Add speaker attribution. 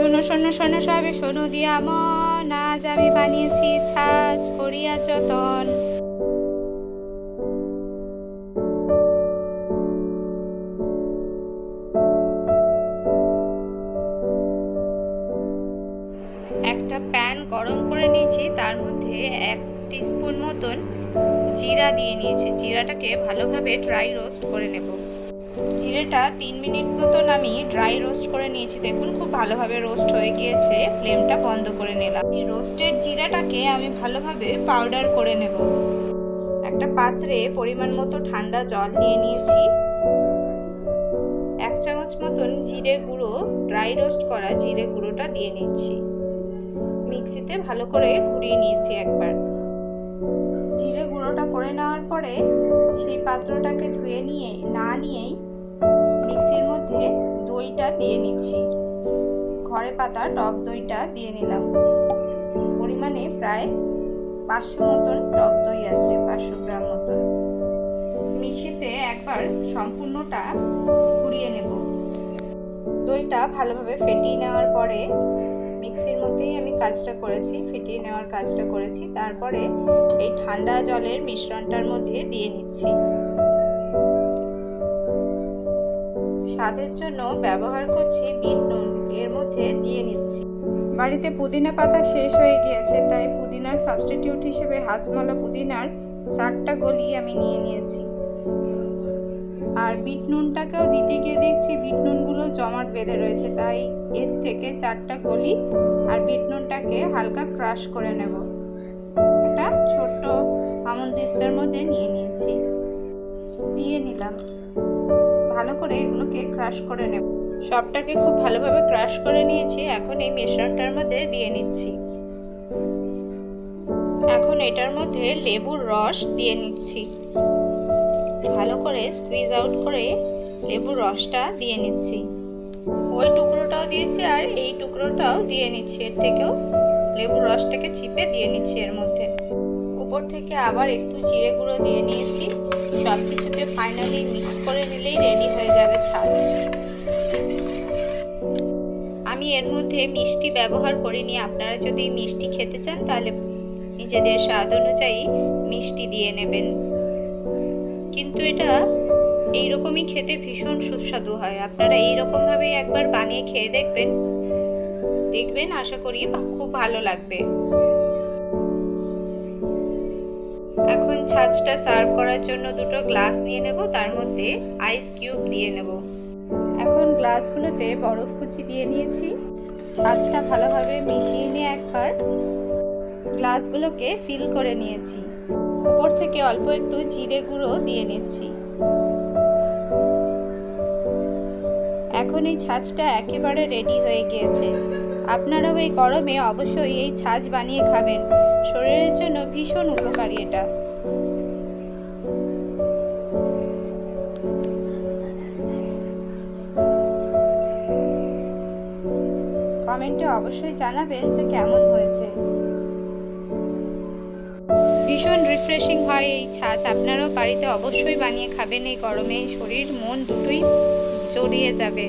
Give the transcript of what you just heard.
Speaker 1: শোনো শোনো শোনো, সবে শোনো, দিয়া মন। আজ আমি বানিয়েছি ছাঁচ করিয়া যতন। একটা প্যান গরম করে নিয়েছি, তার মধ্যে এক টিস্পুন মতন জিরা দিয়ে নিয়েছি। জিরাটাকে ভালোভাবে ড্রাই রোস্ট করে নেব। জিরেটা তিন মিনিট মতন আমি ড্রাই রোস্ট করে নিয়েছি। দেখুন, খুব ভালোভাবে রোস্ট হয়ে গিয়েছে। ফ্লেমটা বন্ধ করে নিলাম। এই রোস্টেড জিরাটাকে আমি ভালোভাবে পাউডার করে নেব। একটা পাত্রে পরিমাণ মতো ঠান্ডা জল নিয়ে নিয়েছি। এক চামচ মতন জিরে গুঁড়ো, ড্রাই রোস্ট করা জিরে গুঁড়োটা দিয়ে নিচ্ছি। মিক্সিতে ভালো করে ঘুরিয়ে নিয়েছি একবার। জিরে গুঁড়োটা করে নেওয়ার পরে সেই পাত্রটাকে ধুয়ে নিয়ে, না নিয়েই মধ্যে দইটা দিয়ে নিচ্ছি। ঘরে পাতা, টক দইটা দিয়ে নিলাম। পরিমাণে প্রায় পাঁচশো মতন টক দই আছে, পাঁচশো গ্রাম মতন। মিশিতে একবার সম্পূর্ণটা ঘুরিয়ে নেব। দইটা ভালোভাবে ফেটিয়ে নেওয়ার পরে মিক্সির মধ্যেই আমি কাজটা করেছি, ফেটিয়ে নেওয়ার কাজটা করেছি। তারপরে এই ঠান্ডা জলের মিশ্রণটার মধ্যে দিয়ে নিচ্ছি। স্বাদের জন্য ব্যবহার করছি বিট নুন। এর মধ্যে দিয়ে নিচ্ছি। বাড়িতে পুদিনা পাতা শেষ হয়ে গিয়েছে, তাই পুদিনার সাবস্টিটিউট হিসেবে হাজমালা পুদিনার চারটা গলি আমি নিয়ে নিয়েছি। আর বিট নুনটাকেও দিতে গিয়ে দেখছি বিট নুনগুলো জমাট বেঁধে রয়েছে, তাই এর থেকে চারটা গলি আর বিট নুনটাকে হালকা ক্রাশ করে নেব। একটা ছোট্ট আমন দিস্তার মধ্যে নিয়ে নিয়েছি। দিয়ে নিলাম। ভালো করে এগুলোকে ক্রাশ করে নেব। সবটাকে খুব ভালোভাবে ক্রাশ করে নিয়েছি, এখন এই মিশ্রণটার মধ্যে দিয়ে নিচ্ছি। এখন এটার মধ্যে লেবুর রস দিয়ে নিচ্ছি। ভালো করে স্কুইজ আউট করে লেবুর রসটা দিয়ে নিচ্ছি। ওই টুকরোটাও দিয়েছি আর এই টুকরোটাও দিয়ে নিচ্ছি। এর থেকেও লেবুর রসটাকে চিপে দিয়ে নিচ্ছি এর মধ্যে। উপর থেকে আবার একটু জিরে গুঁড়ো দিয়ে নিয়েছি। সব কিছুকে ফাইনালি মিক্স করে নিলেই রেডি হয়ে যাবে ছাঁচ। আমি এর মধ্যে মিষ্টি ব্যবহার করিনি। আপনারা যদি মিষ্টি খেতে চান, তাহলে নিজেদের স্বাদ অনুযায়ী মিষ্টি দিয়ে নেবেন। কিন্তু এটা এইরকমই খেতে ভীষণ সুস্বাদু হয়। আপনারা এইরকমভাবেই একবার বানিয়ে খেয়ে দেখবেন। দেখবেন, আশা করি খুব ভালো লাগবে। ছাঁচটা সার্ভ করার জন্য দুটো গ্লাস নিয়ে নেব, তার মধ্যে আইস কিউব দিয়ে নেব। এখন গ্লাসগুলোতে বরফ কুচি দিয়ে নিয়েছি। ছাঁচটা ভালোভাবে মিশিয়ে নিয়ে একবার গ্লাসগুলোকে ফিল করে নিয়েছি। উপর থেকে অল্প একটু জিরে গুঁড়ো দিয়ে নিচ্ছি। এখন এই ছাঁচটা একেবারে রেডি হয়ে গিয়েছে। আপনারাও এই গরমে অবশ্যই এই ছাঁচ বানিয়ে খাবেন। শরীরের জন্য ভীষণ উপকারী এটা। কমেন্টে অবশ্যই জানাবেন যে কেমন হয়েছে। ভীষণ রিফ্রেশিং হয় এই ছাঁচ। আপনারাও বাড়িতে অবশ্যই বানিয়ে খাবেন। এই গরমে শরীর, মন দুটোই জড়িয়ে যাবে।